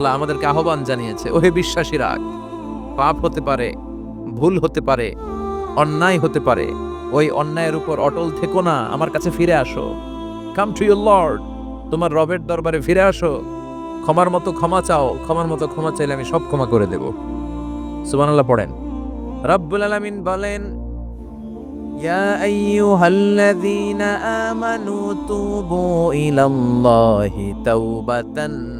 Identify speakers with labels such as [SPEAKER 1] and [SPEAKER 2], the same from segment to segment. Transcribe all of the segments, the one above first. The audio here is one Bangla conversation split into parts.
[SPEAKER 1] আল্লাহ আমাদেরকে আহ্বান জানিয়েছে, ওহে বিশ্বাসী রাগ পাপ হতে পারে, ভুল হতে পারে, অন্যায় হতে পারে, ওই অন্যায়ের উপর অটল থেকো না, আমার কাছে ফিরে আসো। কাম টু ইউর লর্ড তোমার রবের দরবারে ফিরে আসো। ক্ষমার মতো ক্ষমা চাও, ক্ষমার মতো ক্ষমা চাইলে আমি সব ক্ষমা করে দেব। সুবানাল্লাহ পড়েন। রব্বুল আলামিন বলেন, ইয়া আইয়ুহাল্লাযীনা আমানু তুবু ইলাল্লাহি তাওবাতান।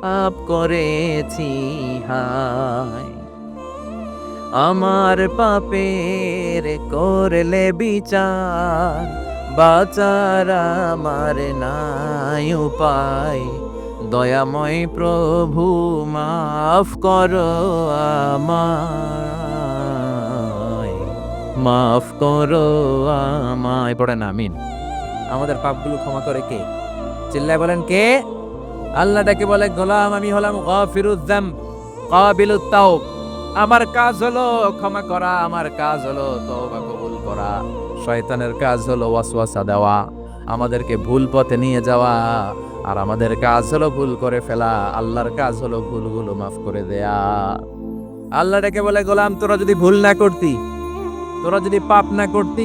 [SPEAKER 1] পাপ করেছি, হায়। আমার পাপের করলে বিচার, বাচার আমার নাই উপায়। দয়াময় প্রভু, মাফ করো মাফ করো আমায়। পড়েন আমিন। আমাদের পাপগুলো ক্ষমা করে কে? চিল্লায় বলেন কে? আল্লাহ ডাকে বলে, গোলাম, আমি হলাম গাফিরুদ্দাম কাবিলুত তাওব। আমার কাজ হলো ক্ষমা করা, আমার কাজ হলো তওবা কবুল করা। শয়তানের কাজ হলো ওয়াসওয়াসা দেওয়া, আমাদেরকে ভুল পথে নিয়ে যাওয়া। আর আমাদের কাজ হলো ভুল করে ফেলা, আল্লাহর কাজ হলো ভুলগুলো মাফ করে দেয়া। আল্লাহ ডেকে বলে, গোলাম, তোরা যদি ভুল না করতি, তোরা যদি পাপ না করতি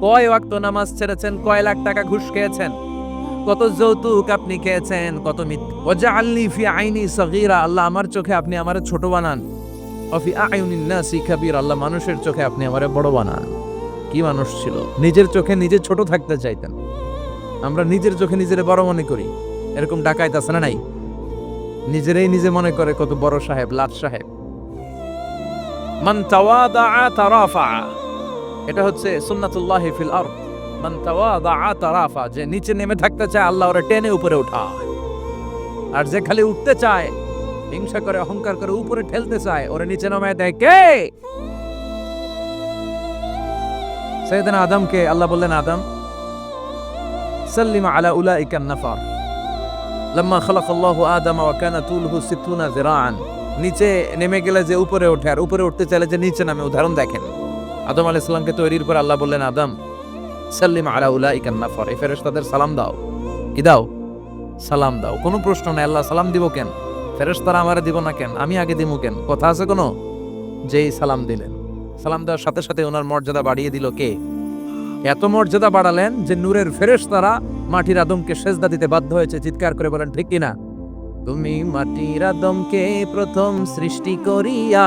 [SPEAKER 1] কয় ওয়াক্ত নামাজ ছেড়েছেন, কয় লাখ টাকা ঘুষ খেয়েছেন? কত যৌতুক আপনি খেয়েছেন, কত মিথ্যা আল্লি ফি আইনি আল্লাহ আমার চোখে আপনি আমারে ছোট বানান। অফি আল্লাহ মানুষের চোখে আপনি আমারে বড় বানান। কি মানুষ ছিল? নিজের চোখে নিজে ছোট থাকতে চাইতেন। আমরা নিজের চোখে নিজের বড় মনে করি। এরকম ডাকাইত আছে না নাই? নিজেরাই নিজে মনে করে কত বড় সাহেব, লাট সাহেব। মান তাওয়াদা তারাফা। এটা হচ্ছে সুন্নাতুল্লাহ ফিল তাওয়াদা তারাফা, যে নিচে নেমে থাকতে চায়, আল্লাহ ওরে টেনে উপরে উঠায়। আর যে খালি উঠতে চায়, হিংসা করে, অহংকার করে উপরে ঠেলতে চায়, ওরে নিচে নামায় দেয় কে? সৈয়দনা আদমকে আল্লাহ বললেন, আদম, সাল্লিম আলা উলাইকা নাফার। লম্মা খালাক আল্লাহু আদম ওয়া কানা তুলহু 60 যিরাআন। নিচে নেমে গেলে যে উপরে ওঠে, আর উপরে উঠতে চাইলে যে নিচে নামে, উদাহরণ দেখেন। আদম আলাইহিস সালামকে তৈরির পর আল্লাহ বললেন, আদম, সাল্লিম আলা উলাইকা নাফার। এই ফেরেশতাদের সালাম দাও। কি দাও? সালাম দাও। কোনো প্রশ্ন নাই। আল্লাহ সালাম দিব কেন? ফেরেশতারা আমারে দিব না কেন? আমি আগে দিমু কেন? কথা আছে কোনো? যেই সালাম দিলেন। সালাম দেওয়ার সাথে সাথে ওনার মর্যাদা বাড়িয়ে দিল কে? এত মর্যাদা বাড়ালেন যে নূরের ফেরেশতারা মাটির আদমকে সেজদা দিতে বাধ্য হয়েছে। চিৎকার করে বলেন, ঠিক কিনা তুমি মাটির আদমকে প্রথম সৃষ্টি করিয়া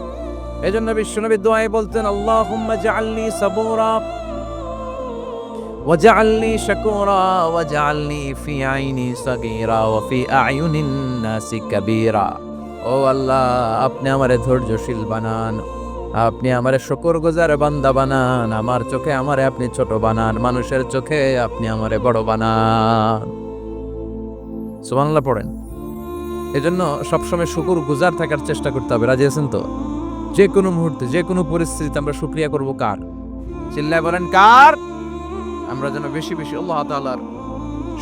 [SPEAKER 1] এজন্য বিশ্বনবী দোয়ায় বলতেন আল্লাহুম্মা জাআলনি সাবুরা وجعلني شكورا وجعلني في عيني صغيرا وفي أعين الناس كبيرا ও আল্লাহ আপনি আমারে ধৈর্যশীল বানান আপনি আমারে শুকর গুজার বান্দা বানান আমার চোখে আমারে আপনি ছোট বানান মানুষের চোখে আপনি আমারে বড় বানান সুবহানাল্লাহ পড়েন এজন্য সবসময় শুকুর গুজার থাকার চেষ্টা করতে হবে রাজি আছেন তো যে কোনো মুহূর্তে যে কোনো পরিস্থিতিতে আমরা শুক্রিয়া করব কার? চিল্লায় বলেন, কার? আমরা যেন বেশি বেশি আল্লাহ তাআলার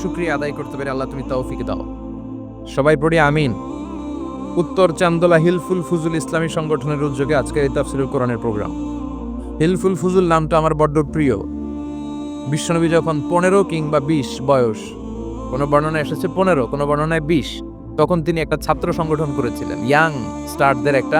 [SPEAKER 1] শুক্রিয়া আদায় করতে পারি আল্লাহ তুমি তৌফিক দাও। সবাই পড়ি আমিন। উত্তর চান্দোলা হিলফুল ফুজুল ইসলামী সংগঠনের উদ্যোগে আজকের এই তাফসিরুল কোরআনের প্রোগ্রাম। হিলফুল ফুজুল নামটা আমার বড্ড প্রিয়। বিশ্বনবী যখন পনেরো কিংবা বিশ বয়স, কোনো বর্ণনায় এসেছে পনেরো, কোনো বর্ণনায় বিশ, তখন তিনি একটা ছাত্র সংগঠন করেছিলেন। ইয়াং স্টারদের একটা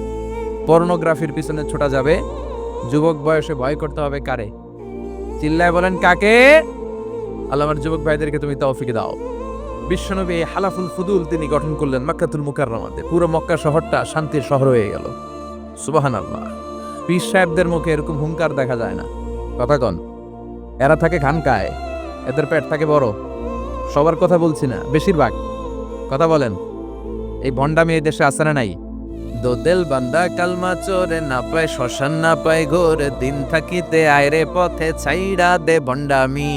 [SPEAKER 1] পর্নোগ্রাফির পিছনে ছোটা যাবে। যুবক বয়সে ভয় করতে হবে কারে? চিল্লায় বলেন, কাকে? আল্লাহ যুবক ভাইদেরকে তুমি তৌফিকে দাও। বিশ্বনবী এই হালাফুল ফুদুল তিনি গঠন করলেন মক্কাতুল মুকাররমাতে। পুরো মক্কা শহরটা শান্তির শহর হয়ে গেল। সুবাহান আল্লাহ পীর সাহেবদের মুখে এরকম হুঙ্কার দেখা যায় না। কথা কন, এরা থাকে খানকায় এদের পেট থাকে বড়। সবার কথা বলছি না, বেশিরভাগ। কথা বলেন, এই ভণ্ডামি এই দেশে আছে না নাই? দোদেল বান্দা কালমা চোরে না পায়, শ্মশান না পায় ঘোরে। দিন থাকিতে আয়রে পথে ছাইড়া দে ভণ্ডামি।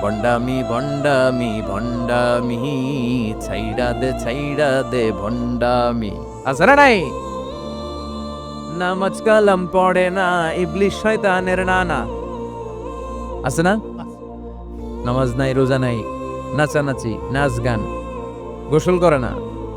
[SPEAKER 1] ভণ্ডামি ভণ্ডামি ভণ্ডামি, ছাইড়া দে ছাইড়া দে ভণ্ডামি। না নাই? নামাজ কালাম পড়ে না, ইবলিশ শয়তানের নানা। আছে না? নামাজ নাই, রোজা নাই, নাচানাচি, নাচ গান। গোসল করে না।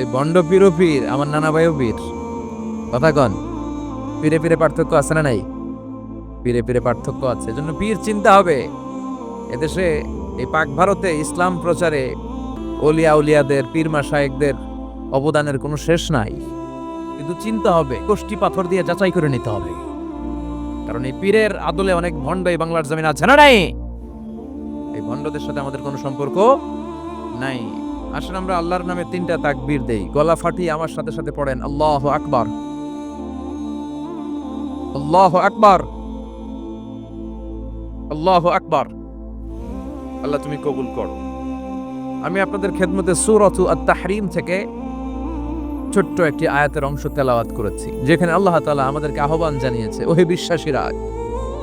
[SPEAKER 1] এই বন্ড পীর আমার নানা পীর কথা কন পীরে পীরে পার্থক্য আছে না নাই? পীরে পীরে পার্থক্য আছে, এজন্য পীর চিন্তা হবে। এদেশে, এই পাক ভারতে ইসলাম প্রচারে অলিয়া উলিয়াদের, পীর মাসায়েকদের অবদানের কোনো শেষ নাই। কিন্তু চিন্তা হবে কোষ্টি পাথর দিয়ে যাচাই করে নিতে হবে। কারণ এই পীরের আদলে অনেক ভণ্ড এই বাংলার জমিন আছে না নাই? এই ভণ্ডদের সাথে আমাদের কোনো সম্পর্ক নাই। আসেন আমরা আল্লাহর নামে তিনটা তাকবীর দেই। গলা ফাটিয়ে আমার সাথে সাথে পড়েন আল্লাহ আকবার। আল্লাহ আকবার। আল্লাহ আকবার। আল্লাহ তুমি কবুল করো। আমি আপনাদের খেদমতে সুরতু আত-তাহরিম থেকে ছোট্ট একটি আয়াতের অংশ তেলাওয়াত করেছি যেখানে আল্লাহ তালা আমাদেরকে আহ্বান জানিয়েছে ওহে বিশ্বাসীরা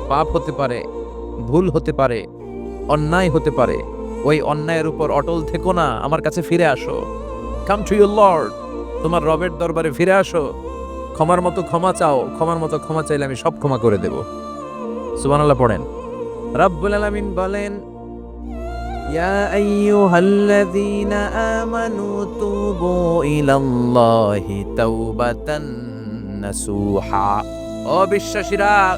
[SPEAKER 1] পাপ হতে পারে ভুল হতে পারে অন্যায় হতে পারে। ওই অন্যায়ের উপর অটল থেকো না, আমার কাছে ফিরে আসো। কাম টু ইউর লর্ড তোমার রবের দরবারে ফিরে আসো। ক্ষমার মতো ক্ষমা চাও, ক্ষমার মতো ক্ষমা চাইলে আমি সব ক্ষমা করে দেব। সুবানাল্লাহ পড়েন। রাব্বুল আলামিন বলেন, ইয়া আইয়ুহাল্লাযীনা আমানু তুবু ইলাল্লাহি তাওবাতান নাসুহা। অবিশ্বাসীরা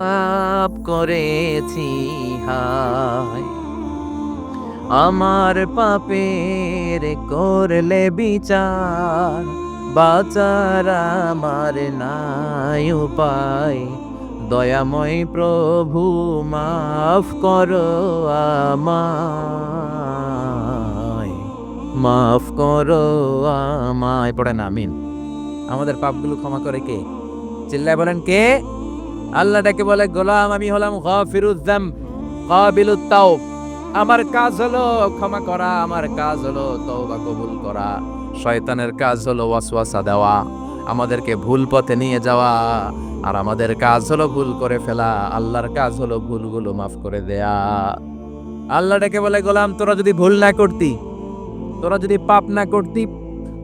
[SPEAKER 1] পাপ করেছি, হায়। আমার পাপের করলে বিচার, বাচার আমার নাই উপায়। দয়াময় প্রভু, মাফ করো আমায়। মাফ করো আমায়। পড়েন, আমিন। আমাদের পাপগুলো ক্ষমা করে কে? চিল্লায় বলেন, কে? আল্লাহ ডেকে বলে, গোলাম, আমি হলাম গাফিরুদ্দাম কাবিলুত আমার কাজ হলো ক্ষমা করা, আমার কাজ হলো তওবা কবুল করা। শয়তানের কাজ হলো ওয়াসওয়াসা দেওয়া, আমাদেরকে ভুল পথে নিয়ে যাওয়া। আর আমাদের কাজ হলো ভুল করে ফেলা, আল্লাহর কাজ হলো ভুলগুলো মাফ করে দেয়া। আল্লাহ ডেকে বলে, গোলাম, তোরা যদি ভুল না করতি, তোরা যদি পাপ না করতি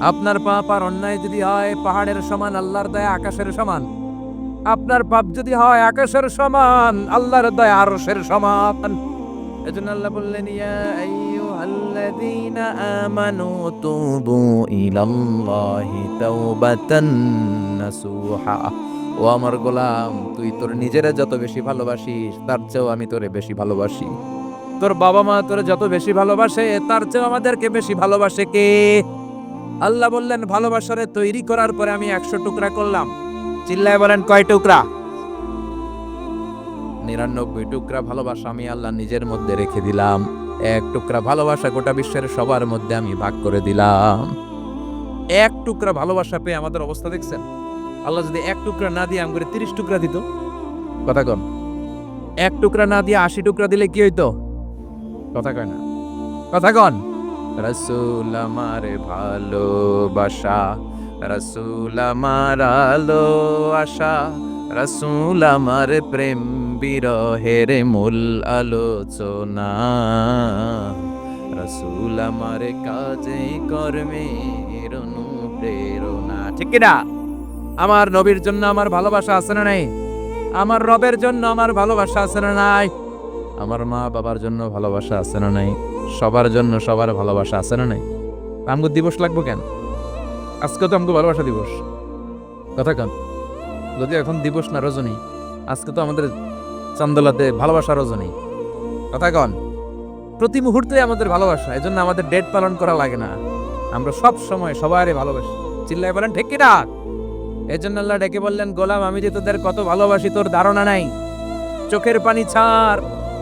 [SPEAKER 1] আপনার পাপ আর অন্যায় যদি হয়, পাহাড়ের সমান, আল্লাহর দয়া আকাশের সমান। আপনার পাপ যদি হয়, আকাশের সমান, আল্লাহর দয়া আরশের সমান। এজন্য আল্লাহ বললেন, ইয়া আইয়ুহাল্লাযীনা আমানু তুবু ইলাল্লাহি তাওবাতান নাসুহা। ও আমার গোলাম, তুই তোর নিজেরা যত বেশি ভালোবাসিস, তার চেয়েও আমি তোরে বেশি ভালোবাসি। তোর বাবা মা তোরে যত বেশি ভালোবাসে, তার চেয়েও আমাদেরকে বেশি ভালোবাসে কে? আল্লাহ বললেন, ভালোবাসারে তৈরি করার পরে আমি একশো টুকরা করলাম। চিল্লায় বলেন, কয় টুকরা? নিরানব্বই টুকরা ভালোবাসা আমি আল্লাহ নিজের মধ্যে রেখে দিলাম। এক টুকরা ভালোবাসা গোটা বিশ্বের সবার মধ্যে আমি ভাগ করে দিলাম। এক টুকরা ভালোবাসা পেয়ে আমাদের অবস্থা দেখছেন? আল্লাহ যদি এক টুকরা না দিয়ে আমাকে তিরিশ টুকরা দিত? কথা কন। এক টুকরা না দিয়ে আশি টুকরা দিলে কি হইতো? কথা কয় না। কথা কন। রসুল আমার ভালোবাসা, রসুল আমার আলো আশা, রসুল আমার প্রেম বিরহের মূল আলোচনা। রসুল আমার কাজে কর্মে প্রেরণা ঠিক কিনা? আমার নবীর জন্য আমার ভালোবাসা আছে না নাই? আমার রবের জন্য আমার ভালোবাসা আছে না নাই? আমার মা বাবার জন্য ভালোবাসা আছে না নাই? সবার জন্য সবার ভালোবাসা, আছে না নাই? আমগো দিবস লাগবো কেন? আজকে তো আমগো ভালোবাসা দিবস। কথা কেন, যদি এখন দিবস না রজনী, আজকে তো আমাদের চান্দোলাতে ভালোবাসা রজনী। কথা কন, প্রতি মুহূর্তে আমাদের ভালোবাসা এই জন্য আমাদের ডেট পালন করা লাগে না। আমরা সব সময় সবারই ভালোবাসি। চিল্লাই বলেন, ঠিক কিনা? এই জন্য আল্লাহ ডেকে বললেন, গোলাম, আমি যে তোদের কত ভালোবাসি, তোর ধারণা নাই। চোখের পানি ছাড়।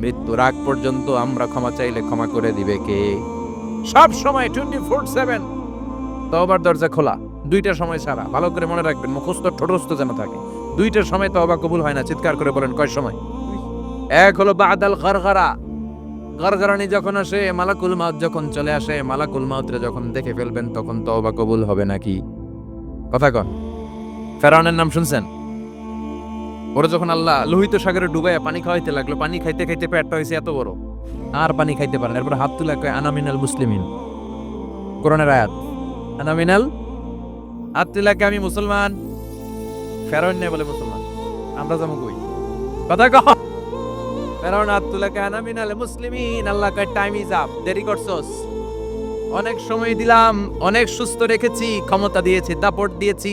[SPEAKER 1] মৃত্যুর আগ পর্যন্ত আমরা ক্ষমা চাইলে ক্ষমা করে দিবে কে? সব সময় টোয়েন্টি ফোর সেভেন তবার দরজা খোলা দুইটার সময় ছাড়া ভালো করে মনে রাখবেন, মুখস্থ, ঠোঁটস্থ যেন থাকে। দুইটার সময় তওবা কবুল হয় না, চিৎকার করে বলেন, কয় সময়? এক হলো বাদাল গরগরা গরগরানি যখন আসে, মালাকুল মাউত যখন চলে আসে, মালাকুল মাউতরে যখন দেখে ফেলবেন, তখন তওবা কবুল হবে নাকি? কথা কন। ফেরাউনের নাম শুনছেন? ওরা যখন আল্লাহ লোহিত সাগরে ডুবাইয়া পানি খাওয়াইতে লাগল, পানি খাইতে খাইতে পেটটা হয়েছে এত বড়। আর পানি খাইতে পারেন এরপর হাত তুলে কয় আনামিনাল মুসলিমিন। কোরআনের আয়াত আনামিনাল হাত তুলে আমি মুসলমান। ফেরাউন নেই বলে মুসলমান। আমরা যেমন কই? কথা কহ হাত আনামিনাল মুসলিমিন। আল্লাহ কয় টাইম ইজ আপ দেরি করছস। অনেক সময় দিলাম, অনেক সুস্থ রেখেছি, ক্ষমতা দিয়েছি, দাপট দিয়েছি।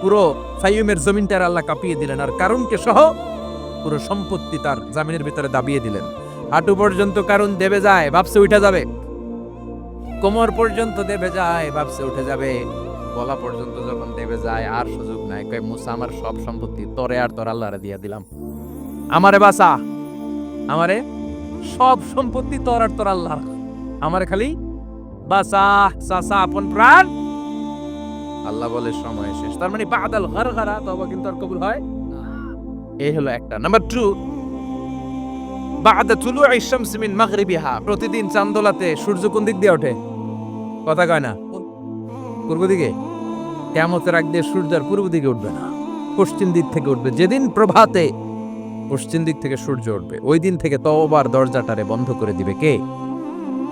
[SPEAKER 1] পুরো ফাইয়ুমের জমিনটার আল্লাহ কাঁপিয়ে দিলেন। আর কারণকে সহ পুরো সম্পত্তি তার জামিনের ভিতরে দাবিয়ে দিলেন। হাঁটু পর্যন্ত কারণ দেবে যায়, ভাবছে উঠে যাবে। কোমর পর্যন্ত দেবে যায়, ভাবছে উঠে যাবে। গলা পর্যন্ত যখন দেবে যায়, আর সুযোগ নাই। কয়, মুসা, আমার সব সম্পত্তি তরে আর তোর আল্লাহরে দিয়া দিলাম। আমারে বাসা আমারে সব সম্পত্তি তোর আর তোর আল্লাহ আমারে খালি বাসা সাসা আপন প্রাণ আল্লাহ বলে সময় শেষ। তার মানে বাদাল ঘরা তবা কিন্তু আর কবুল হয় এই হলো একটা। নাম্বার টু প্রতিদিন চান্দোলাতে সূর্য কোন দিক দিয়ে ওঠে? কথা কয় না? পূর্ব দিকে? কেমতের সূর্য আর পূর্ব দিকে উঠবে না। পশ্চিম দিক থেকে উঠবে। যেদিন প্রভাতে পশ্চিম দিক থেকে সূর্য উঠবে, ওই দিন থেকে তওবার দরজাটারে বন্ধ করে দিবে কে?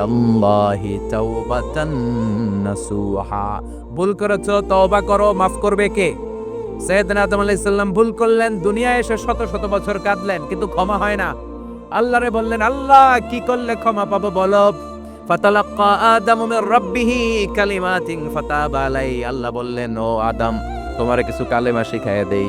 [SPEAKER 1] ইলাল্লাহি তাওবাতান নাসুহা। ভুল করেছ, তওবা করো, মাফ করবে কে? সৈয়দনা আদম আলাইহিস সালাম ভুল করলেন, দুনিয়ায় এসে শত শত বছর কাঁদলেন, কিন্তু ক্ষমা হয় না। আল্লাহরে বললেন, আল্লাহ, কি করলে ক্ষমা পাবো বলো? ফাতালাক্কা আদামু মির রাব্বিহি কালিমাতিন ফাতাবা আলাই আল্লাহ বললেন, ও আদম, তোমারে কিছু কালেমা শিখাইয়া দেই।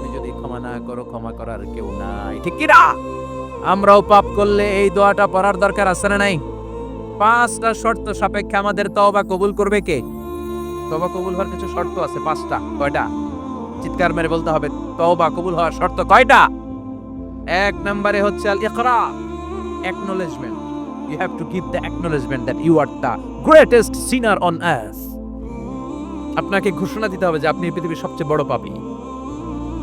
[SPEAKER 1] ক্ষমা না করো, ক্ষমা করার কেউ নাই। ঠিক কি না আমরাও পাপ করলে এই দোয়াটা পড়ার দরকার আছে না নাই? পাঁচটা শর্ত সাপেক্ষে আমাদের তওবা কবুল করবে কে? তওবা কবুল হওয়ার কিছু শর্ত আছে, পাঁচটা। কয়টা? চিৎকার মেরে বলতে হবে, তওবা কবুল হওয়ার শর্ত কয়টা? এক নম্বরে হচ্ছে আল ইকরা acknowledgement you have to give the acknowledgement that you are the greatest sinner on earth আপনাকে ঘোষণা দিতে হবে যে আপনি পৃথিবীর সবচেয়ে বড় পাপী।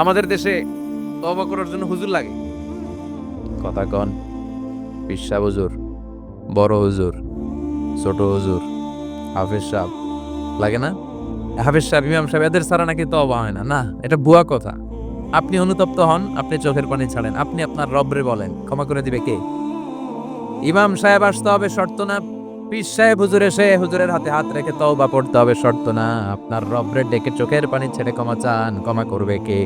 [SPEAKER 1] আমাদের দেশে তওবা করার জন্য হুজুর লাগে। কথা কন, পিসা হুজুর, বড় হুজুর, ছোট হুজুর, হাফেজ সাহেব, লাগে না? হাফেজ সাহেব, ইমাম সাহেব, এদের ছাড়া নাকি তওবা হয় না না, এটা ভুয়া কথা। আপনি অনুতপ্ত হন, আপনি চোখের পানি ছাড়েন, আপনি আপনার রবরে বলেন, ক্ষমা করে দিবে কে? ইমাম সাহেব আসতে হবে শর্ত না পিস সাহেব হুজুর এসে হুজুরের হাতে হাত রেখে তওবা পড়তে হবে শর্ত না, আপনার রবরে ডেকে চোখের পানি ছেড়ে ক্ষমা চান, ক্ষমা করবে কে?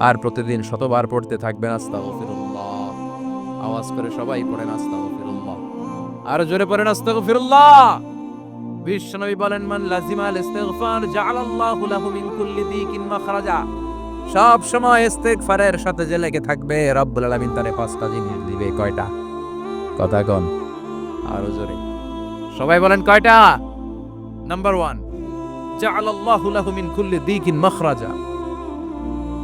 [SPEAKER 1] আর প্রতিদিন শতবার পড়তে থাকবেন, আস্তাগফিরুল্লাহ। আওয়াজ করে সবাই পড়েন, আস্তাগফিরুল্লাহ। আর জোরে পড়েন, আস্তাগফিরুল্লাহ। বিশ্বনবী বলেন, মান লাজিমাল ইস্তিগফার লাহু মিন কুল্লি দিকিন মাখরাজা। সব সময় ইস্তিগফারের সাথে যে লেগে থাকবে, রব্বুল আলামিন তারে পাঁচটা জিনিস দিবে, কয়টা? কথা কন। আরও জোরে। সবাই বলেন, কয়টা? নাম্বার ওয়ান, জাআলাল্লাহু লাহু মিন কুল্লি দিকিন মাখরাজা।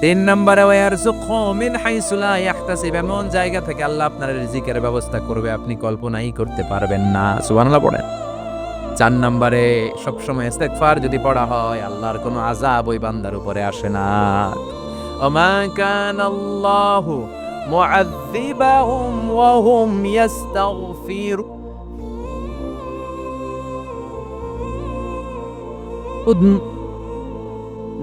[SPEAKER 1] তিন নম্বরে মিন এমন জায়গা থেকে আল্লাহ আপনার রিজিকের ব্যবস্থা করবে, আপনি কল্পনাই করতে পারবেন না। সুবহানাল্লাহ পড়েন। চার নম্বরে, সবসময় ইস্তেগফার যদি পড়া হয়, আল্লাহর কোনো আজাব ওই বান্দার উপরে আসে না। ওমা কানাল্লাহু মুআযযিবাহুম ওয়া হুম ইস্তাগফিরুন উদ-